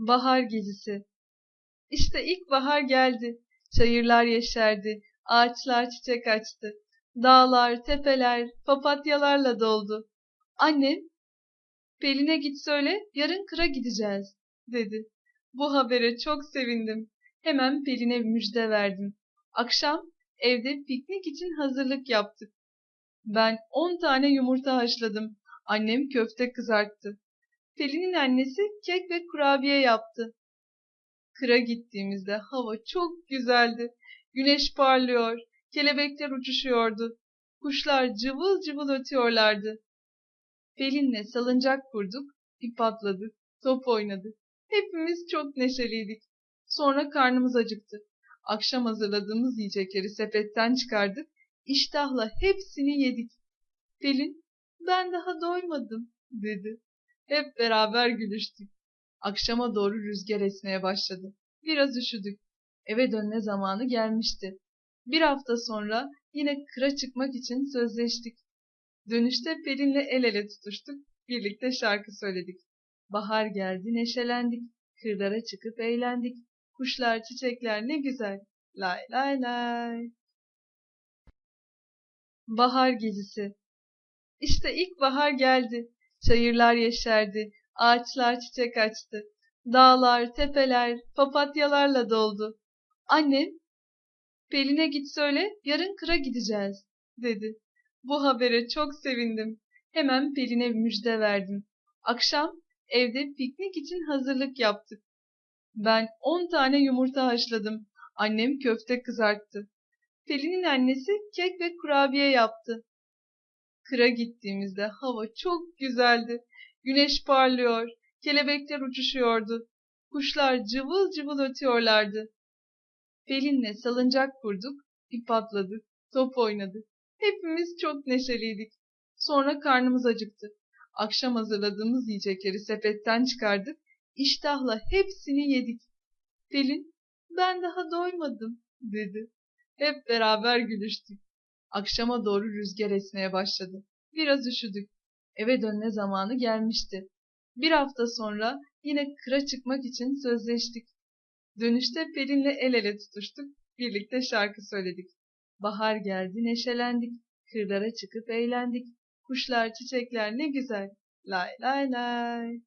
Bahar gezisi. İşte ilkbahar geldi. Çayırlar yeşerdi, ağaçlar çiçek açtı. Dağlar, tepeler, papatyalarla doldu. Annem, Pelin'e git söyle, yarın kıra gideceğiz, dedi. Bu habere çok sevindim. Hemen Pelin'e müjde verdim. Akşam evde piknik için hazırlık yaptık. Ben on tane yumurta haşladım. Annem köfte kızarttı. Pelin'in annesi kek ve kurabiye yaptı. Kıra gittiğimizde hava çok güzeldi. Güneş parlıyor, kelebekler uçuşuyordu. Kuşlar cıvıl cıvıl ötüyorlardı. Pelin'le salıncak kurduk, ip atladık, top oynadık. Hepimiz çok neşeliydik. Sonra karnımız acıktı. Akşam hazırladığımız yiyecekleri sepetten çıkardık. İştahla hepsini yedik. Pelin, ben daha doymadım, dedi. Hep beraber gülüştük. Akşama doğru rüzgar esmeye başladı. Biraz üşüdük. Eve dönme zamanı gelmişti. Bir hafta sonra yine kıra çıkmak için sözleştik. Dönüşte Pelin'le el ele tutuştuk. Birlikte şarkı söyledik. Bahar geldi, neşelendik. Kırlara çıkıp eğlendik. Kuşlar, çiçekler ne güzel. Lay lay lay. Bahar gezisi. İşte ilkbahar geldi. Çayırlar yeşerdi, ağaçlar çiçek açtı. Dağlar, tepeler, papatyalarla doldu. Annem, Pelin'e git söyle, yarın kıra gideceğiz, dedi. Bu habere çok sevindim. Hemen Pelin'e müjde verdim. Akşam evde piknik için hazırlık yaptık. Ben on tane yumurta haşladım. Annem köfte kızarttı. Pelin'in annesi kek ve kurabiye yaptı. Kıra gittiğimizde hava çok güzeldi. Güneş parlıyor, kelebekler uçuşuyordu. Kuşlar cıvıl cıvıl ötüyorlardı. Pelin'le salıncak kurduk, ip atladık, top oynadık. Hepimiz çok neşeliydik. Sonra karnımız acıktı. Akşam hazırladığımız yiyecekleri sepetten çıkardık. İştahla hepsini yedik. Pelin, ben daha doymadım, dedi. Hep beraber gülüştük. Akşama doğru rüzgar esmeye başladı. Biraz üşüdük. Eve dönme zamanı gelmişti. Bir hafta sonra yine kıra çıkmak için sözleştik. Dönüşte Pelin'le el ele tutuştuk. Birlikte şarkı söyledik. Bahar geldi, neşelendik. Kırlara çıkıp eğlendik. Kuşlar, çiçekler ne güzel. Lay lay lay.